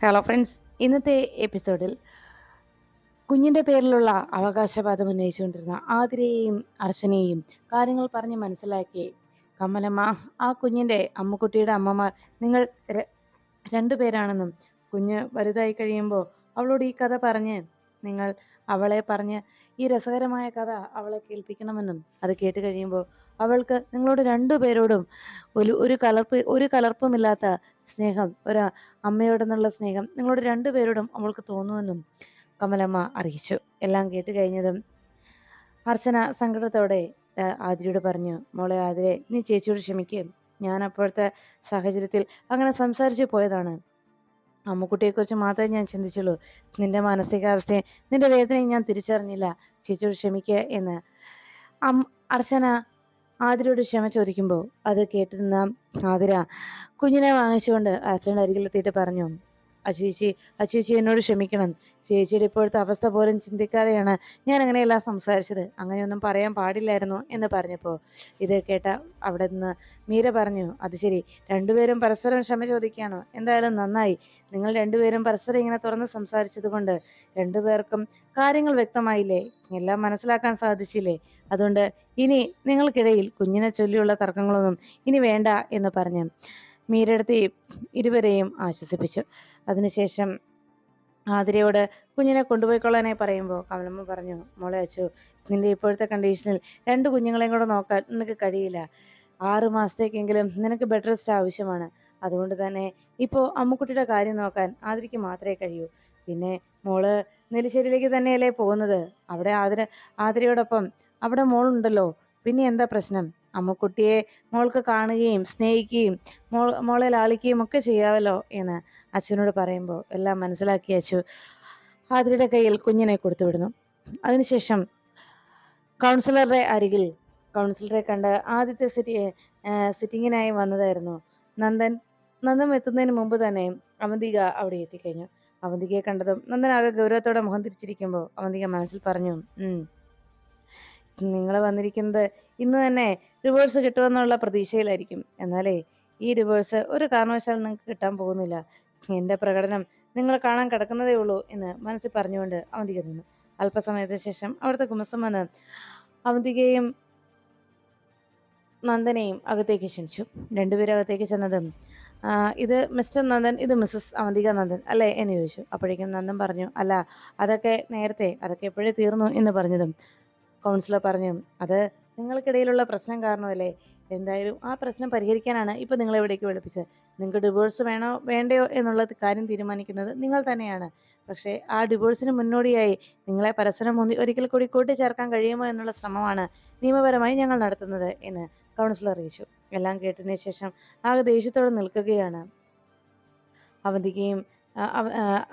Hello friends ഇന്നത്തെ എപ്പിസോഡിൽ കുഞ്ഞിന്റെ പേരിലുള്ള അവകാശവാദം ഉന്നയിച്ചുകൊണ്ടിരുന്ന ആതിരയെയും അർച്ചനയെയും കാര്യങ്ങൾ പറഞ്ഞ് മനസ്സിലാക്കി കമലമ്മ ആ കുഞ്ഞിന്റെ അമ്മുക്കുട്ടിയുടെ അമ്മമാർ നിങ്ങൾ രണ്ടു രണ്ടുപേരാണെന്നും കുഞ്ഞ് വലുതായി കഴിയുമ്പോൾ അവളോട് ഈ കഥ പറഞ്ഞ് നിങ്ങൾ അവളെ പറഞ്ഞ് ഈ രസകരമായ കഥ അവളെ കേൾപ്പിക്കണമെന്നും അത് കേട്ട് കഴിയുമ്പോൾ അവൾക്ക് നിങ്ങളോട് രണ്ടുപേരോടും ഒരു ഒരു കലർപ്പ് ഒരു കലർപ്പുമില്ലാത്ത സ്നേഹം ഒരു അമ്മയോടെന്നുള്ള സ്നേഹം നിങ്ങളോട് രണ്ടുപേരോടും അവൾക്ക് തോന്നുമെന്നും കമലമ്മ അറിയിച്ചു. എല്ലാം കേട്ട് കഴിഞ്ഞതും അർച്ചന സങ്കടത്തോടെ ആതിരയോട് പറഞ്ഞു മോളെ ആതിരെ നീ ചേച്ചിയോട് ക്ഷമിക്കുകയും ഞാൻ അപ്പോഴത്തെ സാഹചര്യത്തിൽ അങ്ങനെ സംസാരിച്ചു പോയതാണ്. അമ്മുക്കുട്ടിയെക്കുറിച്ച് മാത്രമേ ഞാൻ ചിന്തിച്ചുള്ളൂ. നിന്റെ മാനസികാവസ്ഥയെ നിന്റെ വേദനയും ഞാൻ തിരിച്ചറിഞ്ഞില്ല. ചേച്ചിയോട് ക്ഷമിക്കുക എന്ന്. അം അർച്ചന ആതിരയോട് ക്ഷമ ചോദിക്കുമ്പോൾ അത് കേട്ടിരുന്ന ആതിര കുഞ്ഞിനെ വാങ്ങിച്ചുകൊണ്ട് അർച്ചനയുടെ അരികിലെത്തിയിട്ട് പറഞ്ഞു. അച്ചേച്ചി ചേച്ചി എന്നോട് ക്ഷമിക്കണം. ചേച്ചിയുടെ ഇപ്പോഴത്തെ അവസ്ഥ പോലും ചിന്തിക്കാതെയാണ് ഞാൻ അങ്ങനെയല്ല സംസാരിച്ചത്. അങ്ങനെയൊന്നും പറയാൻ പാടില്ലായിരുന്നു എന്ന് പറഞ്ഞപ്പോൾ ഇത് കേട്ട അവിടെ നിന്ന് മീര പറഞ്ഞു അത് ശരി രണ്ടുപേരും പരസ്പരം ക്ഷമ ചോദിക്കുകയാണോ? എന്തായാലും നന്നായി. നിങ്ങൾ രണ്ടുപേരും പരസ്പരം ഇങ്ങനെ തുറന്ന് സംസാരിച്ചത് കൊണ്ട് രണ്ടുപേർക്കും കാര്യങ്ങൾ വ്യക്തമായില്ലേ? എല്ലാം മനസ്സിലാക്കാൻ സാധിച്ചില്ലേ? അതുകൊണ്ട് ഇനി നിങ്ങൾക്കിടയിൽ കുഞ്ഞിനെ ചൊല്ലിയുള്ള തർക്കങ്ങളൊന്നും ഇനി വേണ്ട എന്ന് പറഞ്ഞ്. മീരെടുത്ത് ഇരുവരെയും ആശ്വസിപ്പിച്ചു. അതിനുശേഷം ആതിരയോട് കുഞ്ഞിനെ കൊണ്ടുപോയിക്കൊള്ളാനായി പറയുമ്പോൾ കമലമ്മ പറഞ്ഞു മോളെ അച്ചു നിന്റെ ഇപ്പോഴത്തെ കണ്ടീഷനിൽ രണ്ട് കുഞ്ഞുങ്ങളെയും കൂടെ നോക്കാൻ നിനക്ക് കഴിയില്ല. ആറ് മാസത്തേക്കെങ്കിലും നിനക്ക് ബെഡ് റെസ്റ്റ് ആവശ്യമാണ്. അതുകൊണ്ട് തന്നെ ഇപ്പോൾ അമ്മുക്കുട്ടിയുടെ കാര്യം നോക്കാൻ ആതിരയ്ക്ക് മാത്രമേ കഴിയൂ. പിന്നെ മോൾ നെല്ലിശ്ശേരിയിലേക്ക് തന്നെയല്ലേ പോകുന്നത്? അവിടെ ആതിര ആതിരയോടൊപ്പം അവിടെ മോളുണ്ടല്ലോ. പിന്നെ എന്താ പ്രശ്നം? അമ്മുക്കുട്ടിയെ മോൾക്ക് കാണുകയും സ്നേഹിക്കുകയും മോൾ മോളെ ലാളിക്കുകയും ഒക്കെ ചെയ്യാമല്ലോ എന്ന് അച്ഛനോട് പറയുമ്പോൾ എല്ലാം മനസ്സിലാക്കി അച്ചു ആതിരയുടെ കയ്യിൽ കുഞ്ഞിനെ കൊടുത്തു വിടുന്നു. അതിനുശേഷം കൗൺസിലറുടെ അരികിൽ കൗൺസിലറെ കണ്ട് ആദ്യത്തെ സിറ്റി സിറ്റിങ്ങിനായി വന്നതായിരുന്നു നന്ദൻ. നന്ദൻ എത്തുന്നതിന് മുമ്പ് തന്നെ അവന്തിക അവിടെ എത്തിക്കഴിഞ്ഞു. അവന്തികയെ കണ്ടതും നന്ദൻ ആകെ ഗൗരവത്തോടെ മുഖം തിരിച്ചിരിക്കുമ്പോൾ അവന്തിക മനസ്സിൽ പറഞ്ഞു നിങ്ങൾ വന്നിരിക്കുന്നത് ഇന്ന് തന്നെ റിവേഴ്സ് കിട്ടുമെന്നുള്ള പ്രതീക്ഷയിലായിരിക്കും. എന്നാലേ ഈ റിവേഴ്സ് ഒരു കാരണവശാലും നിങ്ങൾക്ക് കിട്ടാൻ പോകുന്നില്ല. എന്റെ പ്രകടനം നിങ്ങൾ കാണാൻ കിടക്കുന്നതേ ഉള്ളൂ എന്ന് മനസ്സിൽ പറഞ്ഞുകൊണ്ട് അവന്തിക നിന്നു അല്പസമയത്തിന് ശേഷം അവിടുത്തെ കുമസം വന്ന് അവന്തികയും നന്ദനെയും അകത്തേക്ക് ക്ഷണിച്ചു. രണ്ടുപേരും അകത്തേക്ക് ചെന്നതും ഇത് മിസ്റ്റർ നന്ദൻ ഇത് മിസ്സസ് അവന്തിക നന്ദൻ അല്ലേ? എന്ന് ചോദിച്ചു. അപ്പോഴേക്കും നന്ദൻ പറഞ്ഞു അല്ല അതൊക്കെ നേരത്തെ അതൊക്കെ എപ്പോഴേ തീർന്നു? എന്ന് പറഞ്ഞതും കൗൺസിലർ പറഞ്ഞു അത് നിങ്ങൾക്കിടയിലുള്ള പ്രശ്നം കാരണമല്ലേ? എന്തായാലും ആ പ്രശ്നം പരിഹരിക്കാനാണ് ഇപ്പോൾ നിങ്ങൾ എവിടേക്ക് വിളിപ്പിച്ചത്. നിങ്ങൾക്ക് ഡിവോഴ്സ് വേണോ വേണ്ടയോ എന്നുള്ള കാര്യം തീരുമാനിക്കുന്നത് നിങ്ങൾ തന്നെയാണ്. പക്ഷേ ആ ഡിവോഴ്സിന് മുന്നോടിയായി നിങ്ങളെ പരസ്പരം ഒരിക്കൽ കൂടി കൂട്ടിച്ചേർക്കാൻ കഴിയുമോ എന്നുള്ള ശ്രമമാണ് നിയമപരമായി ഞങ്ങൾ നടത്തുന്നത് എന്ന് കൗൺസിലർ അറിയിച്ചു. എല്ലാം കേട്ടതിന് ശേഷം ആകെ ദേഷ്യത്തോടെ നിൽക്കുകയാണ്. അവന്തികയും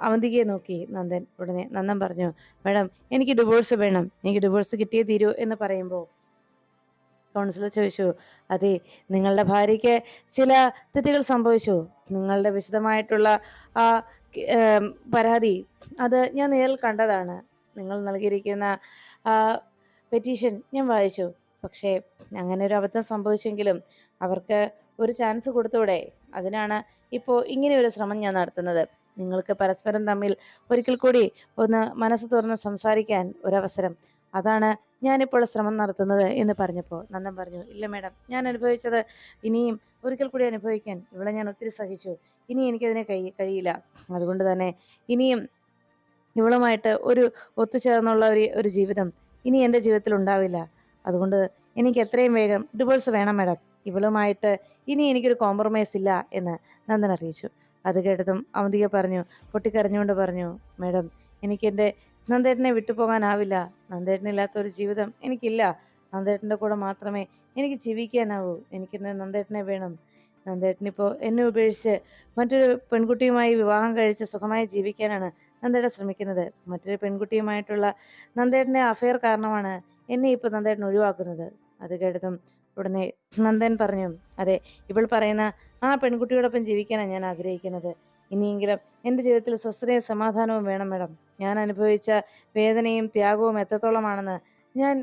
അവന്തികയെ നോക്കി നന്ദൻ ഉടനെ നന്ദൻ പറഞ്ഞു മേഡം എനിക്ക് ഡിവോഴ്സ് വേണം. എനിക്ക് ഡിവോഴ്സ് കിട്ടിയേ തീരൂ എന്ന് പറയുമ്പോൾ കൗൺസിലർ ചോദിച്ചു അതെ നിങ്ങളുടെ ഭാര്യയ്ക്ക് ചില തെറ്റുകൾ സംഭവിച്ചു. നിങ്ങളുടെ വിശദമായിട്ടുള്ള ആ പരാതി അത് ഞാൻ നേരിൽ കണ്ടതാണ്. നിങ്ങൾ നൽകിയിരിക്കുന്ന പെറ്റീഷൻ ഞാൻ വായിച്ചു. പക്ഷേ അങ്ങനെ ഒരു അബദ്ധം സംഭവിച്ചെങ്കിലും അവർക്ക് ഒരു ചാൻസ് കൊടുത്തൂടെ? അതിനാണ് ഇപ്പോൾ ഇങ്ങനെ ഒരു ശ്രമം ഞാൻ നടത്തുന്നത്. നിങ്ങൾക്ക് പരസ്പരം തമ്മിൽ ഒരിക്കൽ കൂടി ഒന്ന് മനസ്സ് തുറന്ന് സംസാരിക്കാൻ ഒരവസരം. അതാണ് ഞാനിപ്പോൾ ശ്രമം നടത്തുന്നത് എന്ന് പറഞ്ഞപ്പോൾ നന്ദൻ പറഞ്ഞു ഇല്ല മേഡം ഞാൻ അനുഭവിച്ചത് ഇനിയും ഒരിക്കൽ കൂടി അനുഭവിക്കാൻ ഇവിടെ ഞാൻ ഒത്തിരി സഹിച്ചു. ഇനി എനിക്കതിനെ കഴി കഴിയില്ല. അതുകൊണ്ട് തന്നെ ഇനിയും ഇവളുമായിട്ട് ഒരു ഒത്തുചേർന്നുള്ള ഒരു ഒരു ജീവിതം ഇനി എന്റെ ജീവിതത്തിൽ ഉണ്ടാവില്ല. അതുകൊണ്ട് എനിക്ക് എത്രയും വേഗം ഡിവോഴ്സ് വേണം മേഡം. ഇവളുമായിട്ട് ഇനി എനിക്കൊരു കോംപ്രമൈസ് ഇല്ല എന്ന് നന്ദൻ അറിയിച്ചു. അത് കേട്ടതും അവന്തിക പറഞ്ഞു പൊട്ടിക്കരഞ്ഞുകൊണ്ട് പറഞ്ഞു മാഡം എനിക്കെന്റെ നന്ദേട്ടനെ വിട്ടുപോകാനാവില്ല. നന്ദേട്ടനില്ലാത്ത ഒരു ജീവിതം എനിക്കില്ല. നന്ദേട്ടന്റെ കൂടെ മാത്രമേ എനിക്ക് ജീവിക്കാനാവൂ. എനിക്കെന്റെ നന്ദേട്ടനെ വേണം. നന്ദേട്ടനിപ്പോൾ എന്നെ ഉപേക്ഷിച്ച് മറ്റൊരു പെൺകുട്ടിയുമായി വിവാഹം കഴിച്ച് സുഖമായി ജീവിക്കാനാണ് നന്ദേട്ടൻ ശ്രമിക്കുന്നത്. മറ്റൊരു പെൺകുട്ടിയുമായിട്ടുള്ള നന്ദേട്ടന്റെ അഫയർ കാരണമാണ് എന്നെ ഇപ്പോൾ നന്ദേട്ടൻ ഒഴിവാക്കുന്നത്. അത് കേട്ടതും ഉടനെ നന്ദൻ പറഞ്ഞു അതെ ഇവൾ പറയുന്ന ആ പെൺകുട്ടിയോടൊപ്പം ജീവിക്കാനാണ് ഞാൻ ആഗ്രഹിക്കുന്നത്. ഇനിയെങ്കിലും എന്റെ ജീവിതത്തിൽ സ്വസ്ഥതയും സമാധാനവും വേണം മേഡം. ഞാൻ അനുഭവിച്ച വേദനയും ത്യാഗവും എത്രത്തോളമാണെന്ന് ഞാൻ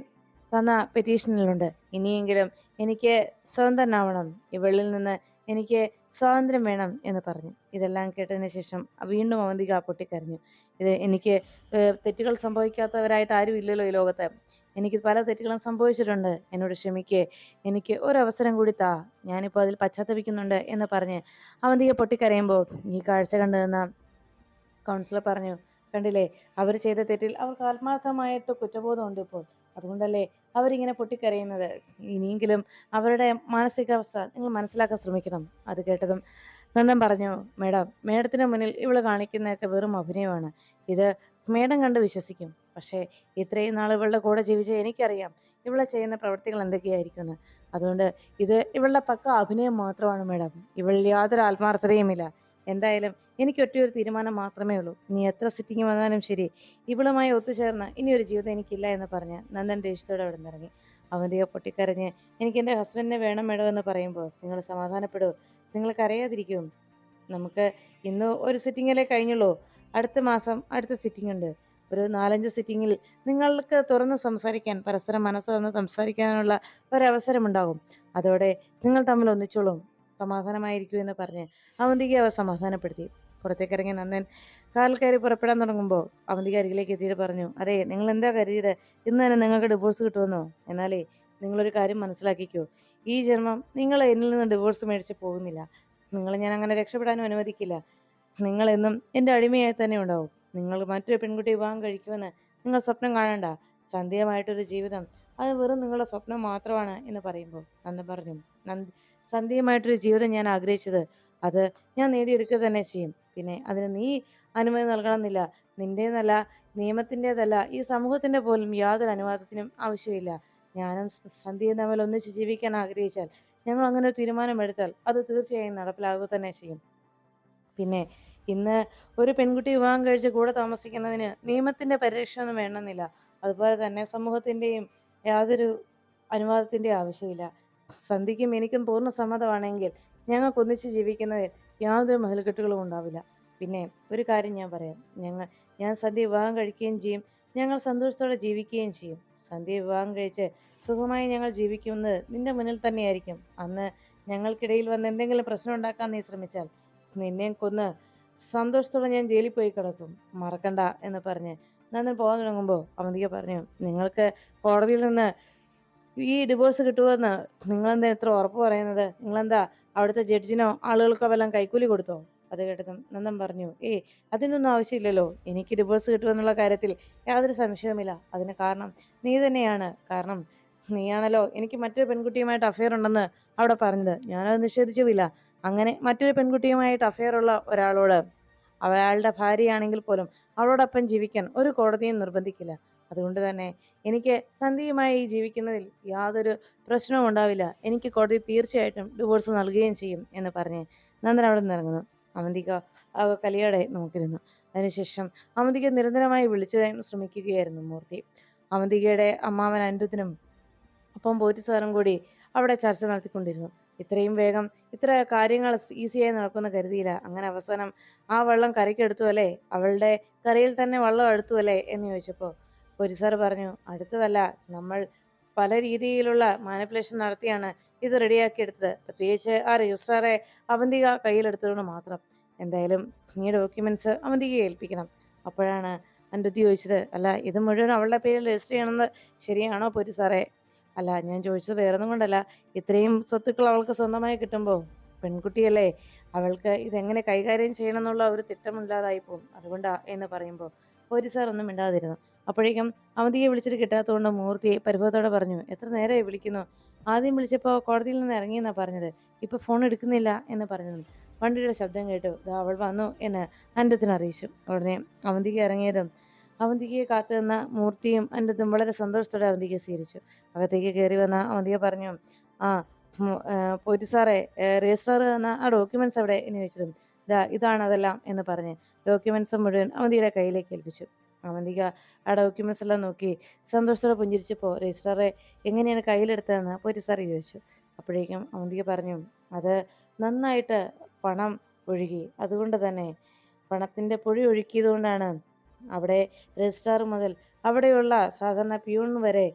തന്ന പെറ്റീഷനിലുണ്ട്. ഇനിയെങ്കിലും എനിക്ക് സ്വതന്ത്രനാവണം. ഇവളിൽ നിന്ന് എനിക്ക് സ്വാതന്ത്ര്യം വേണം എന്ന് പറഞ്ഞു. ഇതെല്ലാം കേട്ടതിന് ശേഷം വീണ്ടും അവന്തിക പൊട്ടിക്കരഞ്ഞു. ഇത് എനിക്ക് തെറ്റുകൾ സംഭവിക്കാത്തവരായിട്ട് ആരും ഇല്ലല്ലോ ഈ ലോകത്ത്. എനിക്ക് പല തെറ്റുകളും സംഭവിച്ചിട്ടുണ്ട്. എന്നോട് ക്ഷമിക്കേ. എനിക്ക് ഒരവസരം കൂടി താ. ഞാനിപ്പോൾ അതിൽ പശ്ചാത്തപിക്കുന്നുണ്ട് എന്ന് പറഞ്ഞ് അവന്തിക പൊട്ടിക്കരയുമ്പോൾ ഈ കാഴ്ച കണ്ടു നിന്ന കൗൺസിലർ പറഞ്ഞു കണ്ടില്ലേ അവർ ചെയ്ത തെറ്റിൽ അവർക്ക് ആത്മാർത്ഥമായിട്ട് കുറ്റബോധമുണ്ട് ഇപ്പോൾ. അതുകൊണ്ടല്ലേ അവരിങ്ങനെ പൊട്ടിക്കരയുന്നത്. ഇനിയെങ്കിലും അവരുടെ മാനസികാവസ്ഥ നിങ്ങൾ മനസ്സിലാക്കാൻ ശ്രമിക്കണം. അത് കേട്ടതും നന്ദൻ പറഞ്ഞു മേഡം മേഡത്തിന് മുന്നിൽ ഇവൾ കാണിക്കുന്നതൊക്കെ വെറും അഭിനയമാണ്. ഇത് മേഡം കണ്ട് വിശ്വസിക്കും. പക്ഷേ ഇത്രയും നാൾ ഇവളുടെ കൂടെ ജീവിച്ച എനിക്കറിയാം. ഇവളെ ചെയ്യുന്ന പ്രവൃത്തികൾ എന്തൊക്കെയായിരിക്കുമെന്ന്. അതുകൊണ്ട് ഇത് ഇവളുടെ പക്ക അഭിനയം മാത്രമാണ് മേഡം. ഇവളിൽ യാതൊരു ആത്മാർത്ഥതയുമില്ല. എന്തായാലും എനിക്ക് ഒറ്റയൊരു തീരുമാനം മാത്രമേ ഉള്ളൂ. ഇനി എത്ര സിറ്റിംഗ് വന്നാലും ശരി ഇവളുമായി ഒത്തുചേർന്ന് ഇനി ഒരു ജീവിതം എനിക്കില്ല എന്ന് പറഞ്ഞ് നന്ദൻ ദേശത്തോടെ അവിടെ നിന്നിറങ്ങി. അവന്തിക പൊട്ടിക്കരഞ്ഞ് എനിക്ക് എന്റെ ഹസ്ബൻഡിനെ വേണം മേഡം എന്ന് പറയുമ്പോൾ നിങ്ങൾ സമാധാനപ്പെടൂ. നിങ്ങൾ അറിയാതിരിക്കും നമുക്ക് ഇന്ന് ഒരു സിറ്റിങ്ങിലേ കഴിഞ്ഞുള്ളൂ. അടുത്ത മാസം അടുത്ത സിറ്റിംഗ് ഉണ്ട്. ഒരു നാലഞ്ച് സിറ്റിങ്ങിൽ നിങ്ങൾക്ക് തുറന്ന് സംസാരിക്കാൻ പരസ്പരം മനസ്സ് തുറന്ന് സംസാരിക്കാനുള്ള ഒരവസരമുണ്ടാകും. അതോടെ നിങ്ങൾ തമ്മിൽ ഒന്നിച്ചോളും. സമാധാനമായിരിക്കൂ എന്ന് പറഞ്ഞ് അവന്തിക അവ സമാധാനപ്പെടുത്തി. പുറത്തേക്കിറങ്ങി നന്ദൻ കാൽ കയറി പുറപ്പെടാൻ തുടങ്ങുമ്പോൾ അവന്തിക അരികിലേക്ക് എത്തിയിട്ട് പറഞ്ഞു അതെ നിങ്ങൾ എന്താ കരുതിയത്? ഇന്ന് തന്നെ നിങ്ങൾക്ക് ഡിവോഴ്സ് കിട്ടുമെന്നോ? എന്നാലേ നിങ്ങളൊരു കാര്യം മനസ്സിലാക്കിക്കോ. ഈ ജന്മം നിങ്ങൾ എന്നിൽ നിന്ന് ഡിവോഴ്സ് മേടിച്ച് പോകുന്നില്ല. നിങ്ങളെ ഞാൻ അങ്ങനെ രക്ഷപ്പെടാനും അനുവദിക്കില്ല. നിങ്ങളെന്നും എന്റെ അടിമയായി തന്നെ ഉണ്ടാവും. നിങ്ങൾ മറ്റൊരു പെൺകുട്ടി വിവാഹം കഴിക്കുമെന്ന് നിങ്ങൾ സ്വപ്നം കാണണ്ട. സന്ധ്യമായിട്ടൊരു ജീവിതം. അത് വെറും നിങ്ങളുടെ സ്വപ്നം മാത്രമാണ് എന്ന് പറയുമ്പോൾ നന്ദൻ പറഞ്ഞു. നന്ദ് സന്ധ്യമായിട്ടൊരു ജീവിതം ഞാൻ ആഗ്രഹിച്ചത്. അത് ഞാൻ നേടിയെടുക്കുക തന്നെ ചെയ്യും. പിന്നെ അതിന് നീ അനുമതി നൽകണമെന്നില്ല. നിന്റേതല്ല നിയമത്തിന്റേതല്ല ഈ സമൂഹത്തിന്റെ പോലും യാതൊരു അനുവാദത്തിനും ആവശ്യമില്ല. ഞാനും സന്ധ്യയും തമ്മിൽ ഒന്നിച്ച് ജീവിക്കാൻ ആഗ്രഹിച്ചാൽ ഞങ്ങൾ അങ്ങനെ ഒരു തീരുമാനമെടുത്താൽ അത് തീർച്ചയായും നടപ്പിലാകുക തന്നെ ചെയ്യും. പിന്നെ ഇന്ന് ഒരു പെൺകുട്ടി വിവാഹം കഴിച്ച് കൂടെ താമസിക്കുന്നതിന് നിയമത്തിന്റെ പരിരക്ഷയൊന്നും വേണമെന്നില്ല. അതുപോലെ തന്നെ സമൂഹത്തിന്റെയും യാതൊരു അനുവാദത്തിന്റെയും ആവശ്യമില്ല സന്ധിക്കും എനിക്കും പൂർണ സമ്മതമാണെങ്കിൽ ഞങ്ങൾക്ക് ഒന്നിച്ച് ജീവിക്കുന്നതിൽ യാതൊരു മതിൽക്കെട്ടുകളും ഉണ്ടാവില്ല. പിന്നെ ഒരു കാര്യം ഞാൻ പറയാം. ഞങ്ങൾ ഞാൻ സന്ധ്യ വിവാഹം കഴിക്കുകയും ചെയ്യും. ഞങ്ങൾ സന്തോഷത്തോടെ ജീവിക്കുകയും ചെയ്യും. സന്ധ്യ വിവാഹം കഴിച്ച് സുഖമായി ഞങ്ങൾ ജീവിക്കുന്നത് നിന്റെ മുന്നിൽ തന്നെയായിരിക്കും. അന്ന് ഞങ്ങൾക്കിടയിൽ വന്ന് എന്തെങ്കിലും പ്രശ്നം ഉണ്ടാക്കാൻ നീ ശ്രമിച്ചാൽ നിന്നെയും കൊന്ന് സന്തോഷത്തോടെ ഞാൻ ജയിലിൽ പോയി കിടക്കും മറക്കണ്ട എന്ന് പറഞ്ഞ് നന്ദൻ പോകാൻ തുടങ്ങുമ്പോൾ അവന്തിക പറഞ്ഞു നിങ്ങൾക്ക് കോടതിയിൽ നിന്ന് ഈ ഡിവോഴ്സ് കിട്ടുമെന്ന് നിങ്ങളെന്താ എത്ര ഉറപ്പ് പറയുന്നത്? നിങ്ങളെന്താ അവിടുത്തെ ജഡ്ജിനോ ആളുകൾക്കോ വല്ലതും കൈക്കൂലി കൊടുത്തോ? അത് കേട്ടതും നന്ദൻ പറഞ്ഞു ഏയ് അതിനൊന്നും ആവശ്യമില്ലല്ലോ. എനിക്ക് ഡിവോഴ്സ് കിട്ടുമെന്നുള്ള കാര്യത്തിൽ യാതൊരു സംശയവുമില്ല. അതിന് കാരണം നീ തന്നെയാണ്. കാരണം നീയാണല്ലോ എനിക്ക് മറ്റൊരു പെൺകുട്ടിയുമായിട്ട് അഫയർ ഉണ്ടെന്ന് അവിടെ പറഞ്ഞത്. ഞാനത് നിഷേധിച്ചുമില്ല. അങ്ങനെ മറ്റൊരു പെൺകുട്ടിയുമായിട്ട് അഫെയർ ഉള്ള ഒരാളോട് അയാളുടെ ഭാര്യയാണെങ്കിൽ പോലും അവളോടൊപ്പം ജീവിക്കാൻ ഒരു കോടതിയും നിർബന്ധിക്കില്ല. അതുകൊണ്ട് തന്നെ എനിക്ക് സന്ധ്യയുമായി ജീവിക്കുന്നതിൽ യാതൊരു പ്രശ്നവും ഉണ്ടാവില്ല. എനിക്ക് കോടതി തീർച്ചയായിട്ടും ഡിവോഴ്സ് നൽകുകയും ചെയ്യും എന്ന് പറഞ്ഞ് നന്ദൻ അവിടെ നിന്ന് ഇറങ്ങുന്നു. അവന്തിക കലിയോടെ നോക്കിയിരുന്നു. അതിനുശേഷം അവന്തിക നിരന്തരമായി വിളിച്ചു ശ്രമിക്കുകയായിരുന്നു മൂർത്തി. അവന്തികയുടെ അമ്മാവൻ അനിരുദ്ധനും ഒപ്പം പോറ്റി സാറും കൂടി അവിടെ ചർച്ച നടത്തിക്കൊണ്ടിരുന്നു. ഇത്രയും വേഗം ഇത്ര കാര്യങ്ങൾ ഈസിയായി നടക്കുമെന്ന് കരുതിയില്ല. അങ്ങനെ അവസാനം ആ വെള്ളം കരയ്ക്കെടുത്തു അല്ലേ? അവളുടെ കരയിൽ തന്നെ വെള്ളം എടുത്തു അല്ലേ? എന്ന് ചോദിച്ചപ്പോൾ പൊരിസർ സാർ പറഞ്ഞു അടുത്തതല്ല നമ്മൾ പല രീതിയിലുള്ള മാനിപ്പുലേഷൻ നടത്തിയാണ് ഇത് റെഡിയാക്കി എടുത്തത്. പ്രത്യേകിച്ച് ആ രജിസ്ട്രാറെ അവന്തിക കയ്യിലെടുത്തതുകൊണ്ട് മാത്രം. എന്തായാലും ഈ ഡോക്യുമെന്റ്സ് അവന്തികയെ ഏൽപ്പിക്കണം. അപ്പോഴാണ് അനുരുദ്ധി ചോദിച്ചത് അല്ല ഇത് മുഴുവൻ അവളുടെ പേരിൽ രജിസ്റ്റർ ചെയ്യണമെന്ന് ശരിയാണോ പൊരിസാറേ? സാറേ അല്ല ഞാൻ ചോദിച്ചത് വേറൊന്നും കൊണ്ടല്ല. ഇത്രയും സ്വത്തുക്കൾ അവൾക്ക് സ്വന്തമായി കിട്ടുമ്പോൾ പെൺകുട്ടിയല്ലേ അവൾക്ക് ഇതെങ്ങനെ കൈകാര്യം ചെയ്യണം എന്നുള്ള ഒരു തിട്ടമില്ലാതായി പോകും. അതുകൊണ്ടാ എന്ന് പറയുമ്പോൾ ഒരു സാർ ഒന്നും മിണ്ടാതിരുന്നു. അപ്പോഴേക്കും അവന്തിയെ വിളിച്ചിട്ട് കിട്ടാത്തതുകൊണ്ട് മൂർത്തി പരിഭവത്തോടെ പറഞ്ഞു എത്ര നേരമായി വിളിക്കുന്നു? ആദ്യം വിളിച്ചപ്പോൾ കോടതിയിൽ നിന്ന് ഇറങ്ങിയെന്നാണ് പറഞ്ഞത്. ഇപ്പോൾ ഫോൺ എടുക്കുന്നില്ല എന്ന് പറഞ്ഞത് വണ്ടിയുടെ ശബ്ദം കേട്ടു. അവൾ വന്നു എന്ന് അനന്തത്തിന് അറിയിച്ചു ഉടനെ അവന്തിക്ക് ഇറങ്ങിയതും അവന്തികയെ കാത്തു നിന്ന മൂർത്തിയും അൻഡത്തും വളരെ സന്തോഷത്തോടെ അവന്തികയെ സ്വീകരിച്ചു. അകത്തേക്ക് കയറി വന്ന അവന്തിക പറഞ്ഞു ആ പോലീസ് സാറേ രജിസ്റ്റർ തന്ന ആ ഡോക്യുമെന്റ്സ് അവിടെ എന്ന് ചോദിച്ചതും ഇതാ ഇതാണ് അതെല്ലാം എന്ന് പറഞ്ഞ് ഡോക്യുമെന്റ്സ് മുഴുവൻ അവന്തിയുടെ കയ്യിലേക്ക് ഏൽപ്പിച്ചു. അവന്തിക ആ ഡോക്യുമെന്റ്സ് എല്ലാം നോക്കി സന്തോഷത്തോടെ പുഞ്ചിരിച്ചപ്പോൾ രജിസ്ട്രാറെ എങ്ങനെയാണ് കയ്യിലെടുത്തതെന്ന് പോലീസ് സാർ ചോദിച്ചു. അപ്പോഴേക്കും അവന്തിക പറഞ്ഞു അത് നന്നായിട്ട് പണം ഒഴുകി. അതുകൊണ്ട് തന്നെ പണത്തിന്റെ പൊഴി ഒഴുക്കിയതുകൊണ്ടാണ് അവിടെ രജിസ്ട്രാർ മുതൽ അവിടെയുള്ള സാധാരണ പ്യൂൺ വരെ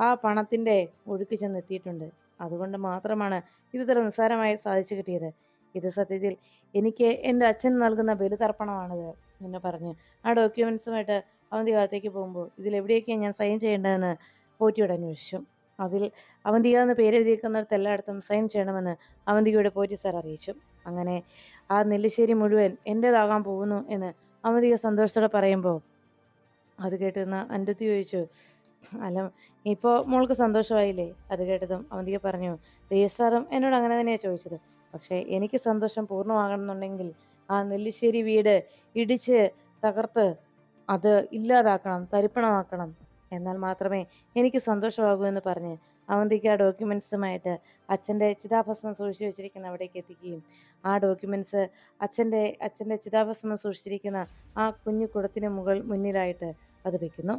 ആ പണത്തിന്റെ ഒഴുക്ക് ചെന്നെത്തിയിട്ടുണ്ട്. അതുകൊണ്ട് മാത്രമാണ് ഇതിത്ര നിസ്സാരമായി സാധിച്ചു കിട്ടിയത്. ഇത് സത്യത്തിൽ എനിക്ക് എന്റെ അച്ഛൻ നൽകുന്ന ബലിതർപ്പണമാണിത് എന്ന് പറഞ്ഞ് ആ ഡോക്യുമെൻസുമായിട്ട് അവന്തിക അകത്തേക്ക് പോകുമ്പോൾ ഇതിലെവിടെയൊക്കെയാണ് ഞാൻ സൈൻ ചെയ്യേണ്ടതെന്ന് പോറ്റിയോട് അന്വേഷിച്ചു. അതിൽ അവന്തിക എന്ന് പേര് എഴുതിയിരിക്കുന്നിടത്ത് എല്ലായിടത്തും സൈൻ ചെയ്യണമെന്ന് അവന്തികയുടെ പോറ്റി സാർ അറിയിച്ചു. അങ്ങനെ ആ നെല്ലിശ്ശേരി മുഴുവൻ എന്റേതാകാൻ പോകുന്നു എന്ന് അവന്തിക സന്തോഷത്തോടെ പറയുമ്പോൾ അത് കേട്ടിരുന്ന അന്റെത്തി ചോദിച്ചു അല്ല ഇപ്പോൾ മോൾക്ക് സന്തോഷമായില്ലേ? അത് കേട്ടതും അവന്തിക പറഞ്ഞു രജിസ്ട്രാറും എന്നോട് അങ്ങനെ തന്നെയാണ് ചോദിച്ചത്. പക്ഷേ എനിക്ക് സന്തോഷം പൂർണമാകണമെന്നുണ്ടെങ്കിൽ ആ നെല്ലിശ്ശേരി വീട് ഇടിച്ച് തകർത്ത് അത് ഇല്ലാതാക്കണം തരിപ്പണമാക്കണം. എന്നാൽ മാത്രമേ എനിക്ക് സന്തോഷമാകൂ എന്ന് പറഞ്ഞ് അവന്തിക്ക് ആ ഡോക്യുമെൻസുമായിട്ട് അച്ഛന്റെ ചിതാഭസ്മം സൂക്ഷിച്ചു വെച്ചിരിക്കുന്ന അവിടേക്ക് എത്തിക്കുകയും ആ ഡോക്യുമെൻസ് അച്ഛന്റെ അച്ഛന്റെ ചിതാഭസ്മം സൂക്ഷിച്ചിരിക്കുന്ന ആ കുഞ്ഞു കുടത്തിന് മുകൾ മുന്നിലായിട്ട് അത് വെക്കുന്നു.